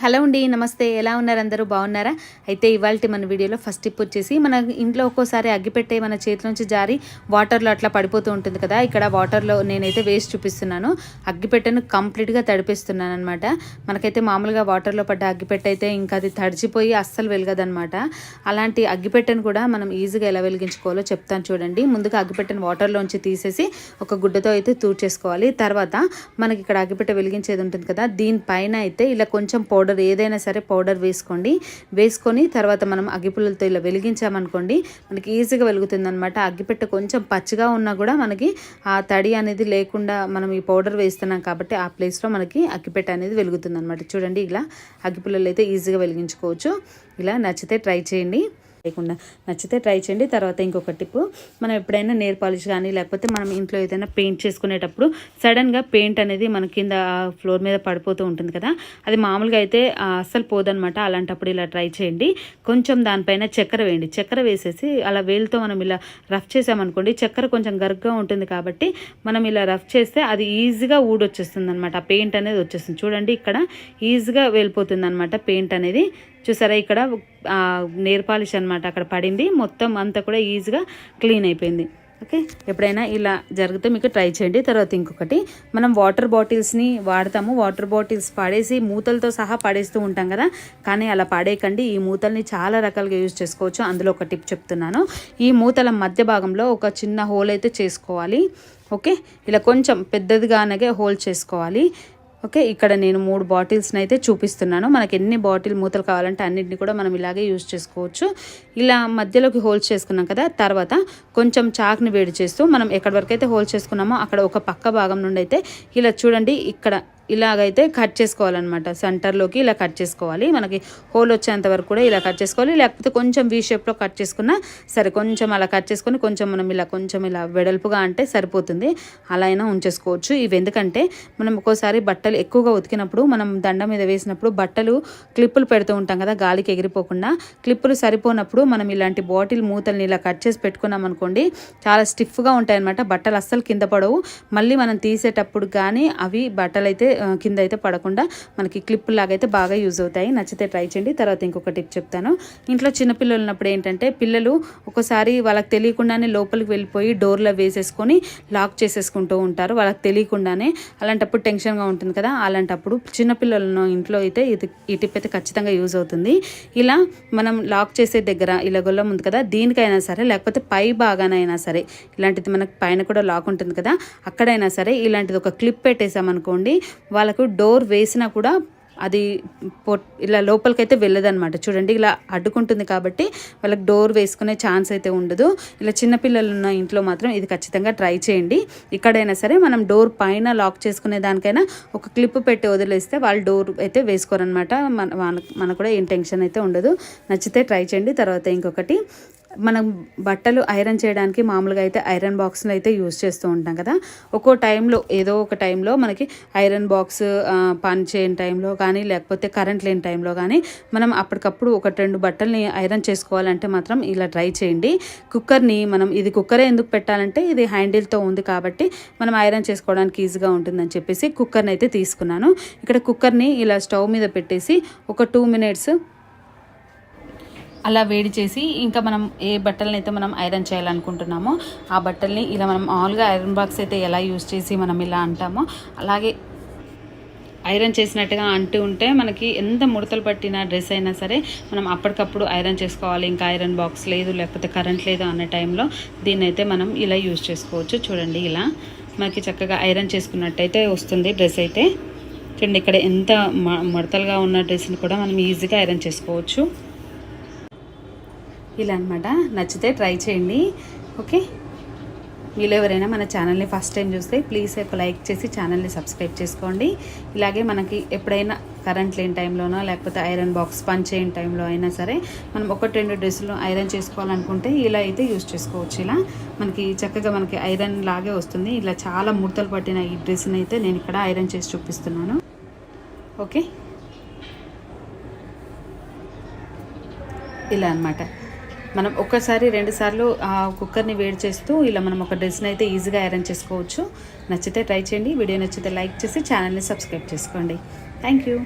Hello అండి నమస్తే. ఎలా ఉన్నారు అందరూ? బాగున్నారా? అయితే ఇవాళ మన వీడియోలో ఫస్ట్ టిప్ వచ్చేసి మన ఇంట్లో ఒక్కోసారి అగ్గిపెట్టే మన చేతి నుంచి జారి వాటర్లో అట్లా పడిపోతూ ఉంటుంది కదా. ఇక్కడ వాటర్లో నేనైతే వేస్ట్ చూపిస్తున్నాను. అగ్గిపెట్టెను కంప్లీట్గా తడిపిస్తున్నాను అనమాట మనకైతే మామూలుగా వాటర్లో పడ్డ అగ్గిపెట్టె అయితే ఇంకా అది తడిచిపోయి అస్సలు వెలగదనమాట అలాంటి అగ్గిపెట్టెను కూడా మనం ఈజీగా ఎలా వెలిగించుకోవాలో చెప్తాను చూడండి. ముందుగా అగ్గిపెట్టెను వాటర్లోంచి తీసేసి ఒక గుడ్డతో అయితే తూర్చేసుకోవాలి తర్వాత మనకి ఇక్కడ అగ్గిపెట్టె వెలిగించేది ఉంటుంది కదా దీనిపైన అయితే ఇలా కొంచెం పౌడర్ ఏదైనా సరే పౌడర్ వేసుకోండి. వేసుకొని తర్వాత మనం అగ్గిపుల్లలతో ఇలా వెలిగించామనుకోండి మనకి ఈజీగా వెలుగుతుంది అనమాట కొంచెం పచ్చిగా ఉన్నా కూడా మనకి ఆ తడి అనేది లేకుండా మనం ఈ పౌడర్ వేస్తున్నాం కాబట్టి ఆ ప్లేస్లో మనకి అగ్గిపెట్ట అనేది వెలుగుతుందనమాట చూడండి ఇలా అగ్గిపుల్లలు అయితే ఈజీగా వెలిగించుకోవచ్చు. ఇలా నచ్చితే ట్రై చేయండి. లేకుండా నచ్చితే ట్రై చేయండి. తర్వాత ఇంకొక టిప్ మనం ఎప్పుడైనా నేర్ పాలిష్ కానీ లేకపోతే మనం ఇంట్లో ఏదైనా పెయింట్ చేసుకునేటప్పుడు సడన్గా పెయింట్ అనేది మన కింద ఫ్లోర్ మీద పడిపోతూ ఉంటుంది కదా అది మామూలుగా అయితే అస్సలు పోదనమాట అలాంటప్పుడు ఇలా ట్రై చేయండి. కొంచెం దానిపైన చక్కెర వేయండి. చక్కెర వేసేసి అలా వేలుతో మనం ఇలా రఫ్ చేసామనుకోండి చక్కెర కొంచెం గరుగ్గా ఉంటుంది కాబట్టి మనం ఇలా రఫ్ చేస్తే అది ఈజీగా ఊడొచ్చేస్తుంది అనమాట ఆ పెయింట్ అనేది వచ్చేస్తుంది. చూడండి ఇక్కడ ఈజీగా వెళ్ళిపోతుంది అనమాట పెయింట్ అనేది. చూసారా ఇక్కడ? నేర్ పాలిష్ అనమాట అక్కడ పడింది. మొత్తం అంతా కూడా ఈజీగా క్లీన్ అయిపోయింది. ఓకే ఎప్పుడైనా ఇలా జరిగితే మీకు ట్రై చేయండి. తర్వాత ఇంకొకటి మనం వాటర్ బాటిల్స్ని వాడతాము. వాటర్ బాటిల్స్ పడేసి మూతలతో సహా పడేస్తూ ఉంటాం కదా? కానీ అలా పడేయకండి. ఈ మూతల్ని చాలా రకాలుగా యూజ్ చేసుకోవచ్చు. అందులో ఒక టిప్ చెప్తున్నాను. ఈ మూతల మధ్య భాగంలో ఒక చిన్న హోల్ అయితే చేసుకోవాలి. ఓకే ఇలా కొంచెం పెద్దదిగానగే హోల్ చేసుకోవాలి. ఓకే ఇక్కడ నేను మూడు బాటిల్స్ని అయితే చూపిస్తున్నాను. మనకి ఎన్ని బాటిల్ మూతలు కావాలంటే అన్నింటిని కూడా మనం ఇలాగే యూజ్ చేసుకోవచ్చు. ఇలా మధ్యలోకి హోల్స్ చేసుకున్నాం కదా తర్వాత కొంచెం చాక్ని వేడి చేస్తూ మనం ఎక్కడి వరకు అయితే హోల్స్ చేసుకున్నామో అక్కడ ఒక పక్క భాగం నుండి అయితే ఇలా చూడండి ఇక్కడ ఇలాగైతే కట్ చేసుకోవాలన్నమాట. సెంటర్లోకి ఇలా కట్ చేసుకోవాలి. మనకి హోల్ వచ్చేంత వరకు కూడా ఇలా కట్ చేసుకోవాలి. లేకపోతే కొంచెం వీ షేప్లో కట్ చేసుకున్నా సరే కొంచెం అలా కట్ చేసుకొని కొంచెం మనం ఇలా కొంచెం ఇలా వెడల్పుగా అంటే సరిపోతుంది. అలా అయినా ఉంచేసుకోవచ్చు. ఇవి ఎందుకంటే మనం ఒక్కోసారి బట్టలు ఎక్కువగా ఉతికినప్పుడు మనం దండ మీద వేసినప్పుడు బట్టలు క్లిప్పులు పెడుతూ ఉంటాం కదా గాలికి ఎగిరిపోకుండా. క్లిప్పులు సరిపోనప్పుడు మనం ఇలాంటి బాటిల్ మూతల్ని ఇలా కట్ చేసి పెట్టుకున్నాం అనుకోండి చాలా స్టిఫ్గా ఉంటాయన్నమాట. బట్టలు అస్సలు కింద పడవు. మళ్ళీ మనం తీసేటప్పుడు కానీ అవి బట్టలు అయితే కింద అయితే పడకుండా మనకి క్లిప్ లాగా అయితే బాగా యూజ్ అవుతాయి. నచ్చితే ట్రై చేయండి. తర్వాత ఇంకొక టిప్ చెప్తాను. ఇంట్లో చిన్నపిల్లలు ఉన్నప్పుడు ఏంటంటే పిల్లలు ఒకసారి వాళ్ళకి తెలియకుండానే లోపలికి వెళ్ళిపోయి డోర్లో వేసేసుకొని లాక్ చేసేసుకుంటూ ఉంటారు. వాళ్ళకి తెలియకుండానే అలాంటప్పుడు టెన్షన్గా ఉంటుంది కదా అలాంటప్పుడు చిన్నపిల్లలను ఇంట్లో అయితే ఇది ఈ టిప్ అయితే ఖచ్చితంగా యూజ్ అవుతుంది. ఇలా మనం లాక్ చేసే దగ్గర ఇలా గొల్లం ఉంది కదా దీనికైనా సరే లేకపోతే పై భాగానైనా సరే ఇలాంటిది మనకు పైన కూడా లాక్ ఉంటుంది కదా అక్కడైనా సరే ఇలాంటిది ఒక క్లిప్ పెట్టేసామనుకోండి వాళ్ళకు డోర్ వేసినా కూడా అది పొ ఇలా లోపలికైతే వెళ్ళదనమాట చూడండి ఇలా అడ్డుకుంటుంది కాబట్టి వాళ్ళకి డోర్ వేసుకునే ఛాన్స్ అయితే ఉండదు. ఇలా చిన్నపిల్లలు ఉన్న ఇంట్లో మాత్రం ఇది ఖచ్చితంగా ట్రై చేయండి. ఇక్కడైనా సరే మనం డోర్ పైన లాక్ చేసుకునే దానికైనా ఒక క్లిప్ పెట్టి వదిలేస్తే వాళ్ళు డోర్ అయితే వేసుకోరనమాట మన మనకు కూడా ఏం టెన్షన్ అయితే ఉండదు. నచ్చితే ట్రై చేయండి. తర్వాత ఇంకొకటి మనం బట్టలు ఐరన్ చేయడానికి మామూలుగా అయితే ఐరన్ బాక్స్ని అయితే యూజ్ చేస్తూ ఉంటాం కదా. ఒక్కో టైంలో ఏదో ఒక టైంలో మనకి ఐరన్ బాక్స్ పని చేయని టైంలో కానీ లేకపోతే కరెంట్ లేని టైంలో కానీ మనం అప్పటికప్పుడు ఒక రెండు బట్టల్ని ఐరన్ చేసుకోవాలంటే మాత్రం ఇలా ట్రై చేయండి. కుక్కర్ని మనం ఇది కుక్కరే ఎందుకు పెట్టాలంటే ఇది హ్యాండిల్తో ఉంది కాబట్టి మనం ఐరన్ చేసుకోవడానికి ఈజీగా ఉంటుందని చెప్పేసి కుక్కర్ని అయితే తీసుకున్నాను. ఇక్కడ కుక్కర్ని ఇలా స్టవ్ మీద పెట్టేసి ఒక టూ మినిట్స్ అలా వేడి చేసి ఇంకా మనం ఏ బట్టలని అయితే మనం ఐరన్ చేయాలనుకుంటున్నామో ఆ బట్టల్ని ఇలా మనం మామూలుగా ఐరన్ బాక్స్ అయితే ఎలా యూజ్ చేసి మనం ఇలా అంటామో అలాగే ఐరన్ చేసినట్టుగా అంటూ ఉంటే మనకి ఎంత ముడతలు పట్టిన డ్రెస్ అయినా సరే మనం అప్పటికప్పుడు ఐరన్ చేసుకోవాలి. ఇంకా ఐరన్ బాక్స్ లేదు లేకపోతే కరెంట్ లేదు అన్న టైంలో దీన్ని అయితే మనం ఇలా యూజ్ చేసుకోవచ్చు. చూడండి ఇలా మనకి చక్కగా ఐరన్ చేసుకున్నట్టయితే వస్తుంది డ్రెస్ అయితే. చూడండి ఇక్కడ ఎంత మ- ముడతలుగా ఉన్న డ్రెస్ని కూడా మనం ఈజీగా ఐరన్ చేసుకోవచ్చు. ఇలా అనమాట నచ్చితే ట్రై చేయండి. ఓకే? మీలో ఎవరైనా మన ఛానల్ని ఫస్ట్ టైం చూస్తే ప్లీజ్ ఒక లైక్ చేసి ఛానల్ని సబ్స్క్రైబ్ చేసుకోండి. ఇలాగే మనకి ఎప్పుడైనా కరెంట్ లేని టైంలోనో లేకపోతే ఐరన్ బాక్స్ పని చేయని టైంలో అయినా సరే మనం ఒకటి రెండు డ్రెస్సులు ఐరన్ చేసుకోవాలనుకుంటే ఇలా అయితే యూస్ చేసుకోవచ్చు ఇలా. మనకి చక్కగా మనకి ఐరన్ లాగే వస్తుంది. ఇలా చాలా ముడతలు పట్టిన ఈ డ్రెస్ని అయితే నేను ఇక్కడ ఐరన్ చేసి చూపిస్తున్నాను. ఓకే? ఇలా అనమాట మనం ఒక్కసారి రెండు సార్లు ఆ కుక్కర్ని వేడి చేస్తూ ఇలా మనం ఒక డ్రెస్ని అయితే ఈజీగా అరేంజ్ చేసుకోవచ్చు. నచ్చితే ట్రై చేయండి. వీడియో నచ్చితే లైక్ చేసి ఛానల్ని సబ్స్క్రైబ్ చేసుకోండి. Thank you